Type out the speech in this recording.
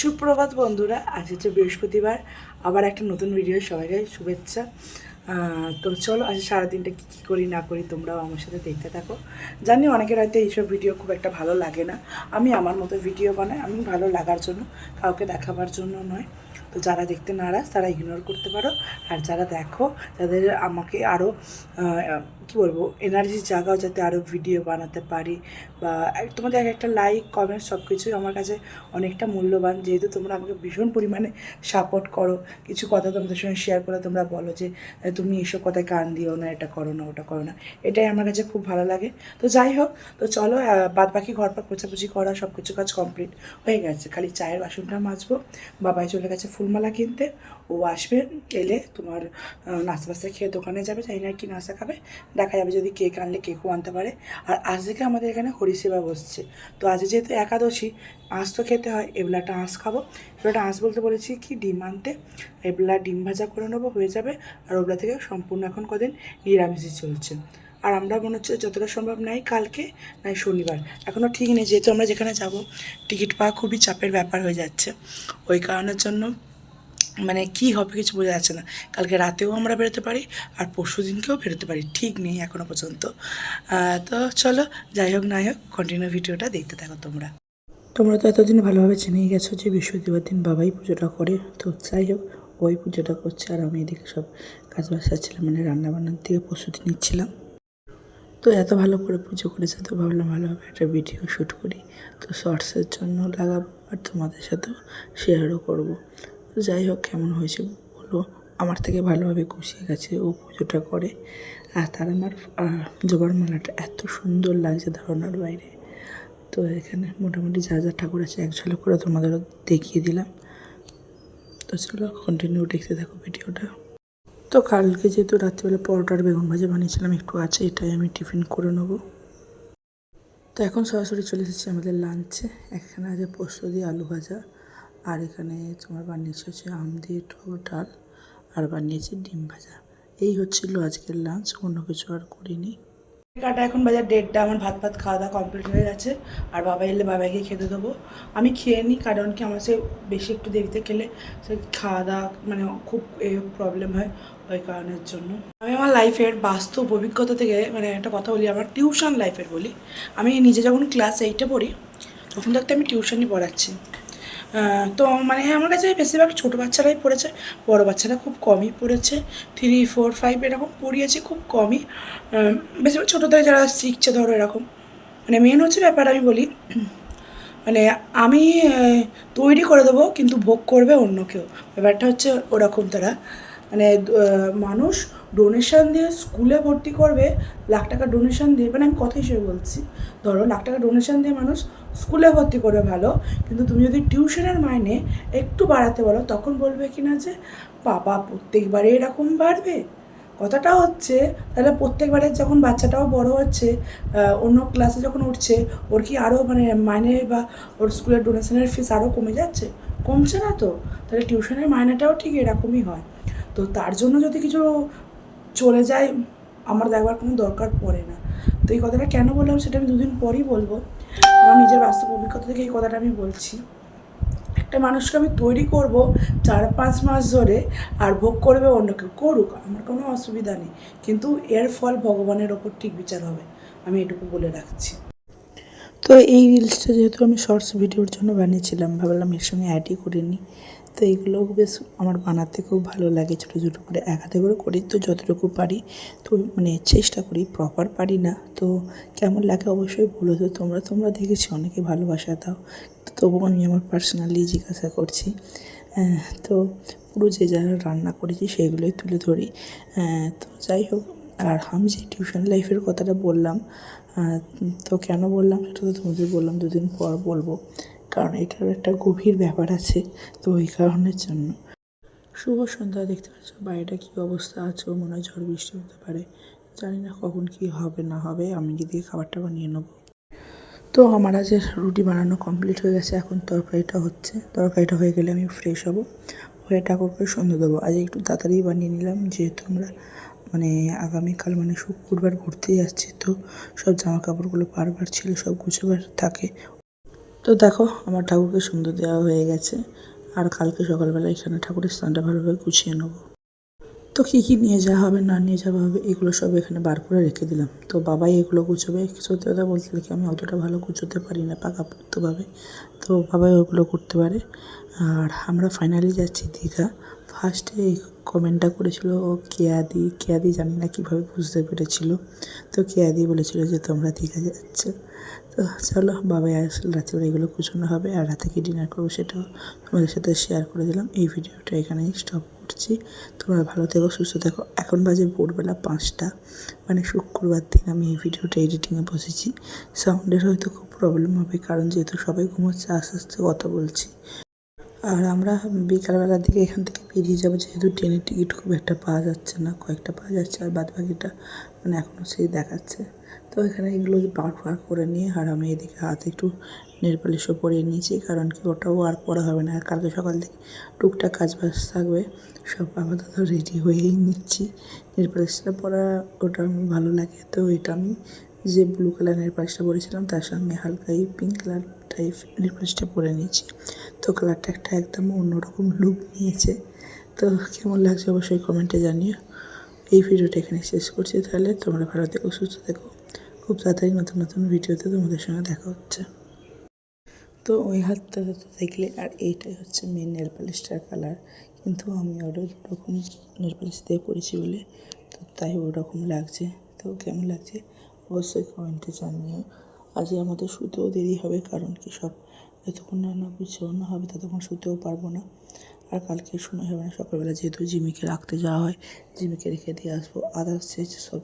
সুপ্রভাত বন্ধুরা, আজ হচ্ছে বৃহস্পতিবার, আবার একটা নতুন ভিডিও সবাইকে শুভেচ্ছা। তো চলো আজ সারাদিনটা কী কী করি না করি তোমরাও আমার সাথে দেখতে থাকো। জানি অনেকের হয়তো এইসব ভিডিও খুব একটা ভালো লাগে না। আমি আমার মতো ভিডিও বানাই, আমি ভালো লাগার জন্য, কাউকে দেখাবার জন্য নয়। তো যারা দেখতে নারাজ, তারা ইগনোর করতে পারো। আর যারা দেখো, তাদের আমাকে আরও কী বলব এনার্জি জাগাও যাতে আরও ভিডিও বানাতে পারি বা তোমাদের এক একটা লাইক কমেন্ট সব কিছুই আমার কাছে অনেকটা মূল্যবান। যেহেতু তোমরা আমাকে ভীষণ পরিমাণে সাপোর্ট করো, কিছু কথা তোমাদের সঙ্গে শেয়ার করে তোমরা বলো যে তুমি এসব কথায় কান দিও না, এটা করো না, ওটা করো না। এটাই আমার কাছে খুব ভালো লাগে। তো যাই হোক, তো চলো বাদ বাকি ঘর পর পোছাপুছি করা সব কিছু কাজ কমপ্লিট হয়ে গেছে। খালি চায়ের বাসনটা মাজবো, বাবাই চলে গেছে ফুলমালা কিনতে, ও আসবে, এলে তোমার নাস্তা বাস্তা খেয়ে দোকানে যাবে, জানি না কি নাস্তা খাবে। দেখা যাবে যদি কেক আনলে কেকও আনতে পারে। আর আজ থেকে আমাদের এখানে হরিসেবা বসছে। তো আজ যেহেতু একাদশী, আঁশ তো খেতে হয় এবলাটা আঁশ খাব। এবলাটা আঁশ বলতে বলেছি কি, ডিম আনতে। এবলা ডিম ভাজা করে নেব, হয়ে যাবে। আর ওবলা থেকে সম্পূর্ণ এখন কদিন নিরামিষই চলছে। আর আমরা মনে হচ্ছে যতটা সম্ভব নাই কালকে, নাই শনিবার। এখনও ঠিক নেই, যেহেতু আমরা যেখানে যাব, টিকিট পাওয়া খুবই চাপের ব্যাপার হয়ে যাচ্ছে। ওই কারণের জন্য মানে কি হবে কিছু বোঝা যাচ্ছে না। কালকে রাতেও আমরা বেরোতে পারি আর পরশু দিনকেও বেরোতে পারি, ঠিক নেই এখনও পর্যন্ত। তো চলো, যাই হোক নাই হোক কন্টিনিউ ভিডিওটা দেখতে থাকো তোমরা। তোমরা তো এতদিন ভালোভাবে চেনেই গেছো যে বৃহস্পতিবার দিন বাবাই পুজোটা করে। তো যাই হোক, ওই পুজোটা করছে আর আমি এদিকে সব কাজ বাজ সারছিলাম মানে রান্নাবান্নার দিকে প্রস্তুতি নিচ্ছিলাম। তো এত ভালো করে পুজো করেছে তো ভাবলাম ভালোভাবে একটা ভিডিও শ্যুট করি। তো শর্টসের জন্য লাগাবো আর তোমাদের সাথেও শেয়ারও করব। যাই হোক, কেমন হয়েছে বলো আমার থেকে ভালোভাবে গুছিয়ে গেছে, ও পুজোটা করে। আর তার আমার জবার মালাটা এত সুন্দর লাগছে ধারণার বাইরে। তো এখানে মোটামুটি যা যা ঠাকুর আছে এক ঝলক করে তোমাদেরও দেখিয়ে দিলাম। তো চলো কন্টিনিউ দেখতে থাকো ভিডিওটা। তো কালকে যেহেতু রাত্রিবেলা পরোটার বেগুন ভাজা বানিয়েছিলাম, একটু আছে, এটাই আমি টিফিন করে নেব। তো এখন সরাসরি চলে এসেছি আমাদের লাঞ্চে। এখানে আছে পোস্ত দিয়ে আলু ভাজা। আর এখানে তোমার বানিয়েছে হচ্ছে আম দিয়ে টক ডাল আর বানিয়েছি ডিম ভাজা। এই হচ্ছিল আজকের লাঞ্চ অন্য কিছু আর করিনি। কাটা এখন বাজার দেড়টা, আমার ভাত ভাত খাওয়া দাওয়া কমপ্লিট হয়ে গেছে। আর বাবা এলে বাবাকে খেতে দেবো। আমি খেয়ে নিই কারণ কি আমার সে বেশি একটু দেরিতে খেলে, সে খাওয়া দাওয়া মানে খুব এ প্রবলেম হয় ওই কারণের জন্য। আমি আমার লাইফের বাস্তব অভিজ্ঞতা থেকে মানে একটা কথা বলি, আমার টিউশন লাইফের বলি। আমি নিজে যখন ক্লাস এইটে পড়ি, তখন থাকতে আমি টিউশনই পড়াচ্ছি। তো মানে হ্যাঁ আমার কাছে বেশিরভাগ ছোটো বাচ্চারাই পড়েছে, বড়ো বাচ্চারা খুব কমই পড়েছে। থ্রি ফোর ফাইভ এরকম পড়িয়েছে খুব কমই। বেশিরভাগ ছোটো থেকে যারা শিখছে ধরো এরকম। মানে মেন হচ্ছে ব্যাপার আমি বলি মানে আমি তৈরি করে দেবো কিন্তু ভোগ করবে অন্য কেউ। ব্যাপারটা হচ্ছে ওরকম তারা। মানে মানুষ ডোনেশন দিয়ে স্কুলে ভর্তি করবে, লাখ টাকা ডোনেশন দিয়ে মানে আমি কথা হিসেবে বলছি। ধরো, লাখ টাকা ডোনেশন দিয়ে মানুষ স্কুলে ভর্তি করবে ভালো, কিন্তু তুমি যদি টিউশনের মাইনে একটু বাড়াতে বলো, তখন বলবে কি না যে, বাবা, প্রত্যেকবারে এরকম বাড়বে? কথাটা হচ্ছে, তাহলে প্রত্যেকবারে যখন বাচ্চাটাও বড় হচ্ছে অন্য ক্লাসে যখন উঠছে, ওর কি আরও মানে মাইনে বা ওর স্কুলের ডোনেশনের ফিস আরও কমে যাচ্ছে? কমছে না তো। তাহলে টিউশনের মাইনেটাও ঠিক এরকমই হয়। তো তার জন্য যদি কিছু চলে যায়, আমার দেখবার কোনো দরকার পড়ে না। তো এই কথাটা কেন বললাম সেটা আমি দুদিন পরই বলব। আমার নিজের বাস্তব অভিজ্ঞতা থেকে এই কথাটা আমি বলছি। একটা মানুষকে আমি তৈরি করব চার পাঁচ মাস ধরে আর ভোগ করবে অন্য কেউ, করুক, আমার কোনো অসুবিধা নেই। কিন্তু এর ফল ভগবানের ওপর ঠিক বিচার হবে, আমি এটুকু বলে রাখছি। তো এই রিলসটা যেহেতু আমি শর্টস ভিডিওর জন্য বানিয়েছিলাম, ভাবলাম এর সঙ্গে অ্যাডই করে নিই। তো এইগুলো বেশ আমার বানাতে খুব ভালো লাগে ছোটো ছোটো করে এক হাতে করে করি। তো যতটুকু পারি, তো মানে চেষ্টা করি প্রপার পারি না। তো কেমন লাগে অবশ্যই বলো তো। তোমরা তোমরা দেখেছি, অনেকে ভালোবাসা দাও। তো তবুও আমি আমার পার্সোনালি জিজ্ঞাসা করছি। তো পুরো যে যারা রান্না করেছি সেগুলোই তুলে ধরি। তো যাই হোক, আর আমি যে টিউশন লাইফের কথাটা বললাম তো কেন বললাম সেটা তো তোমাদের বললাম দুদিন পর বলব। কারণ এটার একটা গভীর ব্যাপার আছে, তো ওই কারণের জন্য। শুভ সন্ধ্যা, দেখতে পাচ্ছ বাইরেটা কী অবস্থা আছে, ও মনে হয় ঝড় বৃষ্টি হতে পারে। জানি না কখন কি হবে, না হবে, আমি গিয়ে খাবারটা বানিয়ে নেব। তো আমার আজ রুটি বানানো কমপ্লিট হয়ে গেছে, এখন তরকারিটা হচ্ছে। তরকারিটা হয়ে গেলে আমি ফ্রেশ হব। হয়ে ঠাকুরকে সন্ধ্যে দেবো। আজ একটু তাড়াতাড়ি বানিয়ে নিলাম, যেহেতু আমরা মানে আগামীকাল মানে শুক্রবার ঘুরতে যাচ্ছি, তো সব জামা কাপড়গুলো বারবার ছিল, সব গুছাবার থাকে। তো দেখো, আমার ঠাকুরকে সুন্দর দেওয়া হয়ে গেছে। আর কালকে সকালবেলা এখানে ঠাকুরের স্থানটা ভালোভাবে গুছিয়ে নেব। তো কী কী নিয়ে যাওয়া হবে, না নিয়ে যাওয়া হবে, এগুলো সব এখানে বার করে রেখে দিলাম। তো বাবাই এগুলো গুছোবে। সত্যি কথা বলতে কি, আমি অতটা ভালো গুছোতে পারি না পাকাপোক্তভাবে। তো বাবাই ওগুলো করতে পারে। আর আমরা ফাইনালি যাচ্ছি দীঘা। ফার্স্টে এই কমেন্টটা করেছিল, ও কেয়াদি কেয়াদি জানি না কীভাবে বুঝতে পেরেছিল। তো কেয়াদি বলেছিল যে, তোমরা দীঘা যাচ্ছে তো চলো, বাবাই আসলে রাত্রিবেলা এগুলো কুচোনো হবে আর রাতে কি ডিনার করব সেটাও তোমাদের সাথে শেয়ার করে দিলাম। এই ভিডিওটা এখানেই স্টপ করছি। তোমরা ভালো থেকো, সুস্থ থেকো। এখন বাজে ভোরবেলা পাঁচটা। মানে শুক্রবার দিন আমি এই ভিডিওটা এডিটিংয়ে বসেছি। সাউন্ডের হয়তো খুব প্রবলেম হবে, কারণ যেহেতু সবাই ঘুমোচ্ছে, আস্তে আস্তে কথা বলছি। আর আমরা বিকালবেলার দিকে এখান থেকে বেরিয়ে যাব, যেহেতু ট্রেনের টিকিট খুব একটা পাওয়া যাচ্ছে না, কয়েকটা পাওয়া যাচ্ছে আর বাদ বাকিটা মানে এখনও সেই দেখাচ্ছে। তো এখানে এগুলো বার বার করে নিয়ে আর আমি এদিকে হাতে একটু নেল পালিশও পরিয়ে নিয়েছি, কারণ কি ওটাও আর পরা হবে না। আর কালকে সকাল থেকে টুকটাক কাজ বাজ থাকবে, সব আপাতত রেডি হয়েই নিচ্ছি। নেল পরা ওটা আমার ভালো লাগে, তো এটা আমি যে ব্লু কালার নেল পরেছিলাম, তার সঙ্গে হালকা এই পিঙ্ক কালার টাইপ নেল পালিশটা পরে নিয়েছি। তো কালারটা একটা একদম অন্যরকম লুক নিয়েছে। তো কেমন লাগছে অবশ্যই কমেন্টে জানিও। এই ভিডিওটা এখানে শেষ করছি তাহলে। তোমরা ভালো থেকো, সুস্থ থেকো। খুব তাড়াতাড়ি নতুন নতুন ভিডিওতে তোমাদের সঙ্গে দেখা হচ্ছে। তো ওই হাতটা তো দেখলে আর এইটাই হচ্ছে মেন নেল পালিশটার কালার কিন্তু আমি ওটা দুরকম নেল পালিশ দিয়ে পরেছি বলে। তো তাই ওরকম লাগছে। তো কেমন লাগছে অবশ্যই কমেন্টে জানিও। আজকে আমাদের শুতেও দেরি হবে, কারণ কি সব যতক্ষণ না না অন্য হবে ততক্ষণ শুতেও পারব না। আর কালকে সময় হবে না, সকালবেলা যেহেতু জিমিকে রাখতে যাওয়া হয়, জিমিকে রেখে দিয়ে আসব। আদার্স সব